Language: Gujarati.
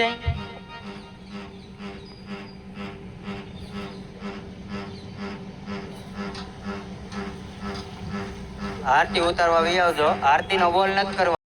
છે આરતી ઉતારવા આવી આવજો. આરતી નો બોલ નથી કરવા